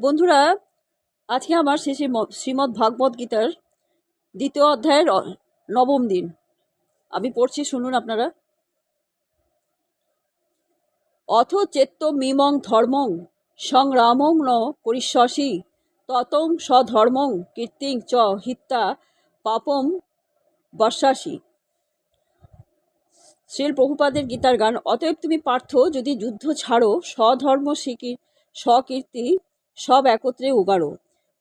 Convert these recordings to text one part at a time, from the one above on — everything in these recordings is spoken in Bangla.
বন্ধুরা, আজকে আমার শ্রী শ্রী- শ্রীমদ্ ভাগবত গীতার দ্বিতীয় অধ্যায়ের নবম দিন। আমি পড়ছি, শুনুন আপনারা। অথ চেত্ত মিমং ধর্মং সংগ্রামং ন করিষ্যসি ততং স্বধর্মং কীর্তিং চ হিত্যা পাপম বর্ষাসি। শ্রীল প্রভুপাদের গীতার গান, অতএব তুমি পার্থ, যদি যুদ্ধ ছাড়ো, স্বধর্ম শিকি স্বকীর্তি সব একত্রে উগাড়ো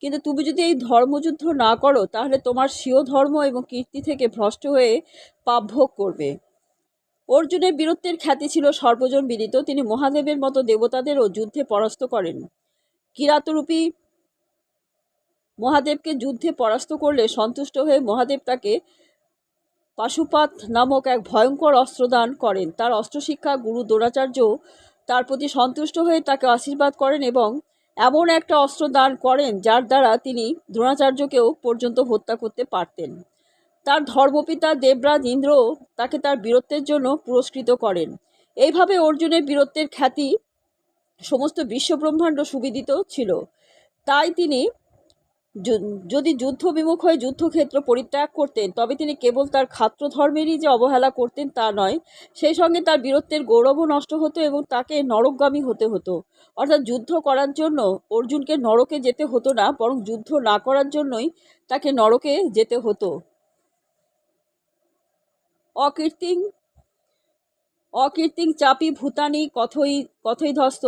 কিন্তু তুমি যদি এই ধর্মযুদ্ধ না করো, তাহলে তোমার স্বীয় ধর্ম এবং কীর্তি থেকে ভ্রষ্ট হয়ে পাপ ভোগ করবে। অর্জুনের বীরত্বের খ্যাতি ছিল সর্বজন বিদিত তিনি মহাদেবের মতো দেবতাদেরও যুদ্ধে পরাস্ত করেন। কিরাতরূপী মহাদেবকে যুদ্ধে পরাস্ত করলে সন্তুষ্ট হয়ে মহাদেব তাকে পাশুপাত নামক এক ভয়ঙ্কর অস্ত্রদান করেন। তার অস্ত্রশিক্ষা গুরু দ্রোণাচার্য তার প্রতি সন্তুষ্ট হয়ে তাকে আশীর্বাদ করেন এবং এমন একটা অস্ত্র দান করেন যার দ্বারা তিনি দ্রোণাচার্যকেও পর্যন্ত হত্যা করতে পারতেন। তার ধর্মপিতা দেবরাজ ইন্দ্র তাকে তার বীরত্বের জন্য পুরস্কৃত করেন। এইভাবে অর্জুনের বীরত্বের খ্যাতি সমস্ত বিশ্বব্রহ্মাণ্ড সুবিদিত ছিল। তাই তিনি যদি যুদ্ধ বিমুখ হয়ে যুদ্ধক্ষেত্র পরিত্যাগ করতেন, তবে তিনি কেবল তার খাত্র ধর্মেরই যে অবহেলা করতেন তা নয়, সেই সঙ্গে তার বীরত্বের গৌরবও নষ্ট হতো এবং তাকে নরকগামী হতে হতো। অর্থাৎ যুদ্ধ করার জন্য অর্জুনকে নরকে যেতে হতো না, বরং যুদ্ধ না করার জন্যই তাকে নরকে যেতে হতো। অকীর্তিং অকীর্তিং চাপি ভূতানি কথই কথৈধস্ত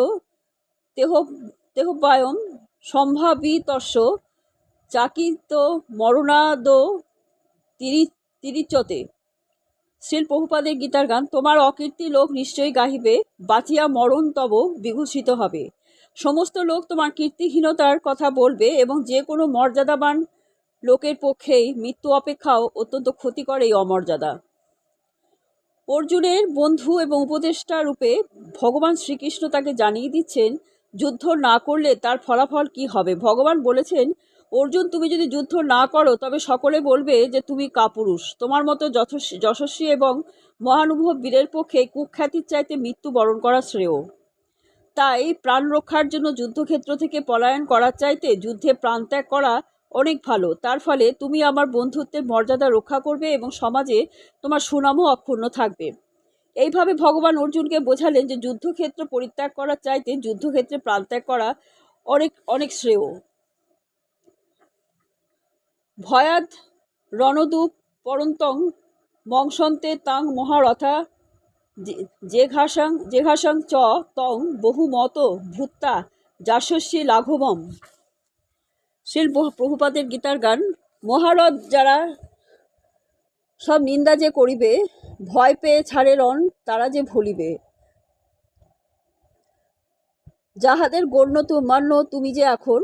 তেহ তেহবায়ম সম্ভাবিতস্য চাকিত মরণাদ তিরি, তিরিচতে। শ্রীল প্রভুপাদের গীতার গান, তোমার অকীর্তি লোক নিশ্চয়ই গাহিবে, বাঁচিয়া মরণ তব বিভূষিত হবে। সমস্ত লোক তোমার কীর্তিহীনতার কথা বলবে এবং যে কোনো মর্যাদাবান লোকের পক্ষেই মৃত্যু অপেক্ষাও অত্যন্ত ক্ষতিকর এই অমর্যাদা। অর্জুনের বন্ধু এবং উপদেষ্টা রূপে ভগবান শ্রীকৃষ্ণ তাকে জানিয়ে দিচ্ছেন, যুদ্ধ না করলে তার ফলাফল কি হবে? ভগবান বলেছেন অর্জুন, তুমি যদি যুদ্ধ না করো, তবে সকলে বলবে যে তুমি কাপুরুষ। তোমার মতো যশস্বী এবং মহানুভব বীরের পক্ষে কুখ্যাতির চাইতে মৃত্যু বরণ করা শ্রেয়। তাই প্রাণ রক্ষার জন্য যুদ্ধক্ষেত্র থেকে পলায়ন করার চাইতে যুদ্ধে প্রাণত্যাগ করা অনেক ভালো। তার ফলে তুমি আমার বন্ধুত্বের মর্যাদা রক্ষা করবে এবং সমাজে তোমার সুনামও অক্ষুণ্ণ থাকবে। এইভাবে ভগবান অর্জুনকে বোঝালেন যে যুদ্ধক্ষেত্র পরিত্যাগ করার চাইতে যুদ্ধক্ষেত্রে প্রাণত্যাগ করা অনেক অনেক শ্রেয়। ভয়াদ রণদূপ পরন্তং মংসন্তে তাং মহারথা যে- জেঘাসাং জেঘাসাং চ তং বহু মত ভূত্তা যাশস্বী লাঘবম শিল প্রভুপাদের গীতার গান। মহারথ যারা সব নিন্দা যে করিবে, ভয় পেয়ে ছাড়ে রণ, তারা যে ভুলিবে। যাহাদের গণ্য তো, মান্য তুমি যে এখন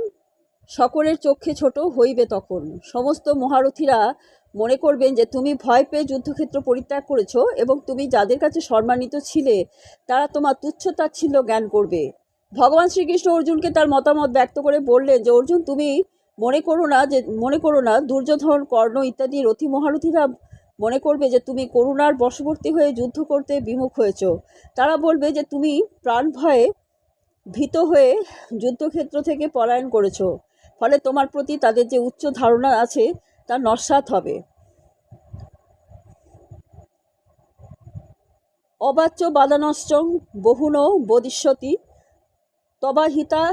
সকলের চক্ষে ছোট হইবে তখন। সমস্ত মহারথীরা মনে করবেন যে, তুমি ভয় পেয়ে যুদ্ধক্ষেত্র পরিত্যাগ করেছ এবং তুমি যাদের কাছে সম্মানিত ছিলে, তারা তোমার তুচ্ছ তাচ্ছিল্য জ্ঞান করবে। ভগবান শ্রীকৃষ্ণ অর্জুনকে তার মতামত ব্যক্ত করে বললেন যে, অর্জুন, তুমি মনে করো না যে, মনে করো না, দুর্যোধন, কর্ণ ইত্যাদি রথী মহারথীরা মনে করবে যে, তুমি করুণার বশবর্তী হয়ে যুদ্ধ করতে বিমুখ হয়েছ। তারা বলবে যে, তুমি প্রাণ ভয়ে ভীত হয়ে যুদ্ধক্ষেত্র থেকে পলায়ন করেছ। ফলে তোমার প্রতি তাদের যে উচ্চ ধারণা আছে, তা নস্বাত হবে। অবাচ্য বাদানশ্চং বহুন বদিষ্যতি তবাহিতা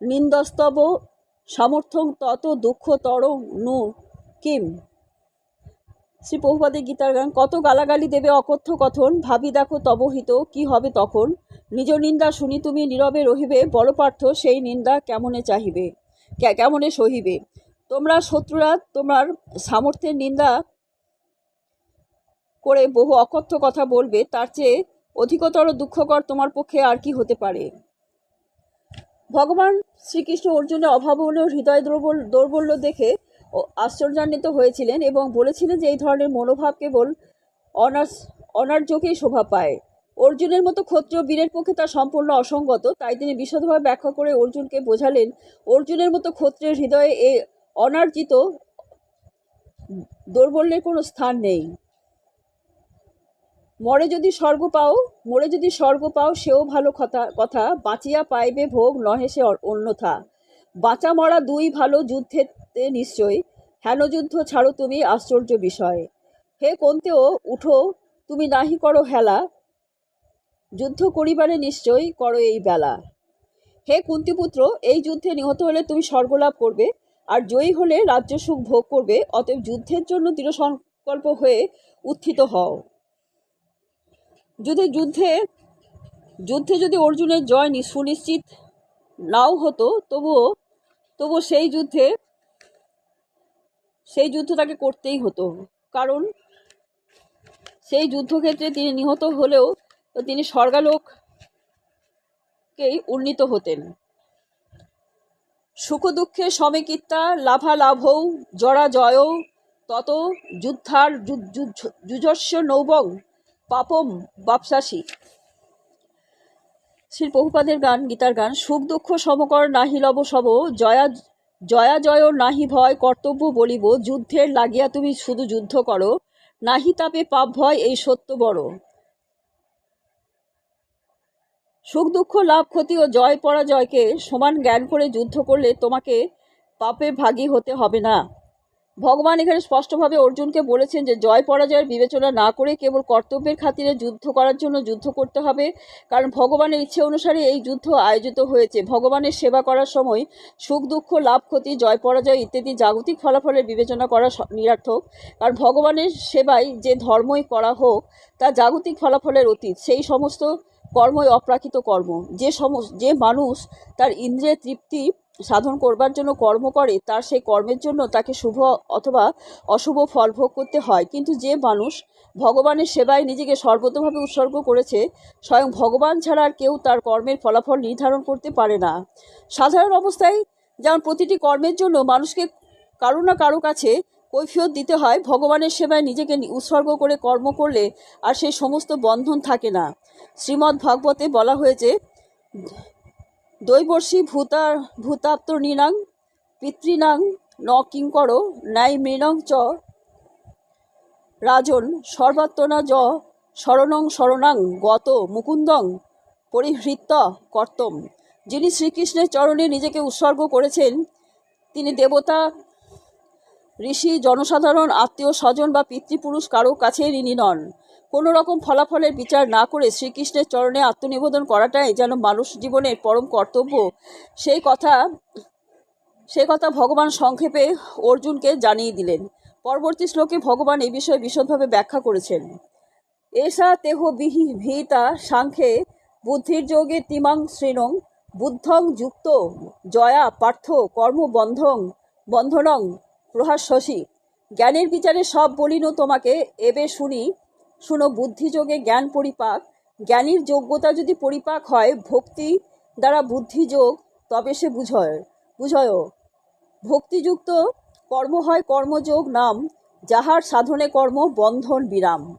নিন্দস্তব সামর্থ্যং তত দুঃখতর নু কিম। শ্রী প্রভুপাদের গীতার গান, কত গালাগালি দেবে অকথ্য কথন, ভাবি দেখো তবহিত, কি হবে তখন? নিজ নিন্দা শুনি তুমি নীরবে রহিবে, বলপার্থ সেই নিন্দা কেমনে চাহিবে? কেমনে সহিবে? তোমরা শত্রুরা, তোমার সামর্থ্যের নিন্দা করে বহু অকথ্য কথা বলবে, তার চেয়ে অধিকতর দুঃখকর তোমার পক্ষে আর কি হতে পারে? ভগবান শ্রীকৃষ্ণ অর্জুনের অভাবনীয় হৃদয় দুর্বল, দৌর্বল্য দেখে আশ্চর্যান্বিত হয়েছিলেন এবং বলেছিলেন যে এই ধরনের মনোভাব কেবল অনার্স, অনার্যকেই শোভা পায়। অর্জুনের মতো ক্ষত্রিয় বীরের পক্ষে তা সম্পূর্ণ অসঙ্গত, তাই তিনি বিশদভাবে ব্যাখ্যা করে অর্জুনকে বোঝালেন, অর্জুনের মতো ক্ষত্রিয় হৃদয়ে এ অনার্জিত দৌর্বল্যের কোনো স্থান নেই। মরে যদি স্বর্গ পাও, মরে যদি স্বর্গ পাও, সেও ভালো কথা কথা। বাঁচিয়া পাইবে ভোগ, নহে সে অন্যথা। বাঁচা মরা দুই ভালো যুদ্ধেতে নিশ্চয়। হেন যুদ্ধ ছাড়ো তুমি, আশ্চর্য বিষয়। হে কোনতেও, উঠো, তুমি নাহি করো হেলা। যুদ্ধ করিবারে নিশ্চয় করো এই বেলা। হে কুন্তিপুত্র, এই যুদ্ধে নিহত হলে তুমি স্বর্গলাভ করবে, আর জয়ী হলে রাজ্য সুখ ভোগ করবে, অতএব যুদ্ধের জন্য দৃঢ় সংকল্প হয়ে উত্থিত হও। যদি যুদ্ধে যুদ্ধে যদি অর্জুনের জয় সুনিশ্চিত নাও হতো, তবুও তবুও সেই যুদ্ধে, সেই যুদ্ধ তাকে করতেই হতো। কারণ সেই যুদ্ধক্ষেত্রে তিনি নিহত হলেও তিনি স্বর্গালোককেই উন্নীত হতেন। সুখ দুঃখে সমেকিত্তা লাভালাভৌ জরা জয় তত যুদ্ধার যুজস্ব নৌবং, পাপম বাপসাসী। শ্রী বহুপাদের গান, গীতার গান সুখ দুঃখ সমকর নাহি লব সব, জয়া জয়া জয় নাহি ভয়, কর্তব্য বলিব, যুদ্ধের লাগিয়া তুমি শুধু যুদ্ধ করো, নাহি তাপে পাপ ভয় এই সত্য বড়। সুখ, দুঃখ, লাভ, ক্ষতি ও জয়, পরাজয়কে সমান জ্ঞান করে যুদ্ধ করলে তোমাকে পাপে ভাগী হতে হবে না। ভগবান এখানে স্পষ্টভাবে অর্জুনকে বলেছেন যে, জয়, পরাজয়ের বিবেচনা না করে কেবল কর্তব্যের খাতিরে যুদ্ধ করার জন্য যুদ্ধ করতে হবে, কারণ ভগবানের ইচ্ছে অনুসারে এই যুদ্ধ আয়োজিত হয়েছে। ভগবানের সেবা করার সময় সুখ, দুঃখ, লাভ, ক্ষতি, জয়, পরাজয় ইত্যাদি জাগতিক ফলাফলের বিবেচনা করা নিরার্থক, কারণ ভগবানের সেবায় যে ধর্মই করা হোক, তা জাগতিক ফলাফলের অতীত। সেই সমস্ত কর্মই অপ্রাকৃত কর্ম। যে সমস্ত যে মানুষ তার ইন্দ্রিয়ের তৃপ্তি সাধন করবার জন্য কর্ম করে, তার সেই কর্মের জন্য তাকে শুভ অথবা অশুভ ফল ভোগ করতে হয়। কিন্তু যে মানুষ ভগবানের সেবায় নিজেকে সর্বতভাবে উৎসর্গ করেছে, স্বয়ং ভগবান ছাড়া আর কেউ তার কর্মের ফলাফল নির্ধারণ করতে পারে না। সাধারণ অবস্থায় যেমন প্রতিটি কর্মের জন্য মানুষকে কারও না কারও কাছে কৈফিয়ত দিতে হয়, ভগবানের সেবায় নিজেকে উৎসর্গ করে কর্ম করলে আর সেই সমস্ত বন্ধন থাকে না। শ্রীমদ্ ভাগবতে বলা হয়েছে দৈবর্ষী ভূতা ভূতাপ্ত নৃণাং পিতৃণাং ন কিঙ্কর নাই মৃণং চ রাজন, সর্বাত্মনা য শরণং শরণাং, গত মুকুন্দং পরিহৃত্য কর্তম। যিনি শ্রীকৃষ্ণের চরণে নিজেকে উৎসর্গ করেছেন, তিনি দেবতা, ঋষি, জনসাধারণ, আত্মীয় স্বজন বা পিতৃপুরুষ কারও কাছে ঋণী নন। কোনো রকম ফলাফলের বিচার না করে শ্রীকৃষ্ণের চরণে আত্মনিবেদন করাটাই যেন মানুষ জীবনের পরম কর্তব্য। সেই কথা সেই কথা ভগবান সংক্ষেপে অর্জুনকে জানিয়ে দিলেন। পরবর্তী শ্লোকে ভগবান এই বিষয়ে বিশদভাবে ব্যাখ্যা করেছেন। এসা তেহ বিহি ভীতা সাংখ্যে বুদ্ধির যোগে তিমাং শ্রেণং বুদ্ধং যুক্ত জয়া পার্থ কর্মবন্ধং বন্ধনং প্রহাস্যসী জ্ঞানের বিচারে সব বলিন তোমাকে, এবে শুনি শুনো, বুদ্ধিযোগে জ্ঞান পরিপাক। জ্ঞানীর যোগ্যতা যদি পরিপাক হয়, ভক্তি দ্বারা বুদ্ধিযোগ, তবে সে বুঝয় বুঝয়। ভক্তিযুক্ত কর্ম হয় কর্মযোগ নাম, যাহার সাধনে কর্ম বন্ধন বিরাম।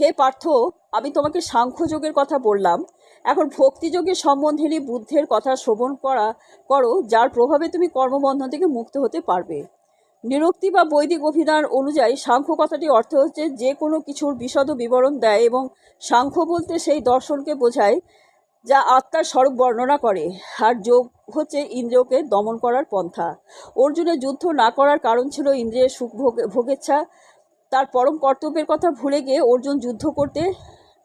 হে পার্থ, আমি তোমাকে সাংখ্যযোগের কথা বললাম। এখন ভক্তিযোগের সম্বন্ধে বুদ্ধের কথা শ্রবণ করা, করো, যার প্রভাবে তুমি কর্মবন্ধন থেকে মুক্ত হতে পারবে। নিরক্তি বা বৈদিক অভিধান অনুযায়ী সাংখ্য কথাটি অর্থ হচ্ছে যে কোনো কিছুর বিশদ বিবরণ দেয় এবং সাংখ্য বলতে সেই দর্শনকে বোঝায় যা আত্মার স্বরূপ বর্ণনা করে। আর যোগ হচ্ছে ইন্দ্রিয়কে দমন করার পন্থা। অর্জুনের যুদ্ধ না করার কারণ ছিল ইন্দ্রিয়ের সুখ ভোগ- ভোগেচ্ছা। তার পরম কর্তব্যের কথা ভুলে গিয়ে অর্জুন যুদ্ধ করতে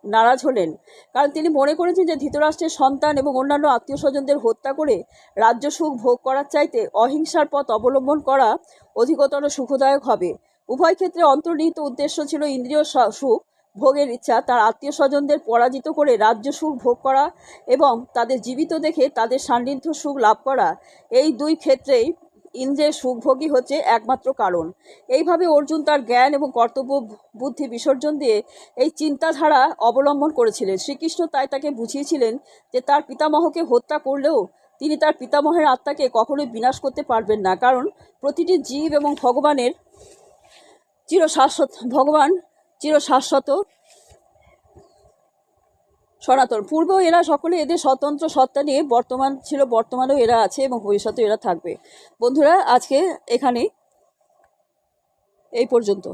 নারাজ হলেন। কারণ তিনি মনে করেছেন যে ধৃতরাষ্ট্রের সন্তান এবং অন্যান্য আত্মীয় স্বজনদের হত্যা করে রাজ্য সুখ ভোগ করার চাইতে অহিংসার পথ অবলম্বন করা অধিকতর সুখদায়ক হবে। উভয় ক্ষেত্রে অন্তর্নিহিত উদ্দেশ্য ছিল ইন্দ্রিয় সুখ ভোগের ইচ্ছা, তার আত্মীয় স্বজনদের পরাজিত করে রাজ্য সুখ ভোগ করা এবং তাদের জীবিত দেখে তাদের সান্নিধ্য সুখ লাভ করা। এই দুই ক্ষেত্রেই ইন্দ্রের সুখভোগী হচ্ছে একমাত্র কারণ। এইভাবে অর্জুন তার জ্ঞান এবং কর্তব্য বুদ্ধি বিসর্জন দিয়ে এই চিন্তাধারা অবলম্বন করেছিলেন। শ্রীকৃষ্ণ তাই তাকে বুঝিয়েছিলেন যে তার পিতামহকে হত্যা করলেও তিনি তার পিতামহের আত্মাকে কখনোই বিনাশ করতে পারবেন না। কারণ প্রতিটি জীব এবং ভগবানের চিরশাশ্বত, ভগবান চিরশাশ্বত সনাতন। পূর্বেও এরা সকলে এদের স্বতন্ত্র সত্তা নিয়ে বর্তমান ছিল, বর্তমানেও এরা আছে এবং ভবিষ্যতেও এরা থাকবে। বন্ধুরা, আজকে এখানে এই পর্যন্ত।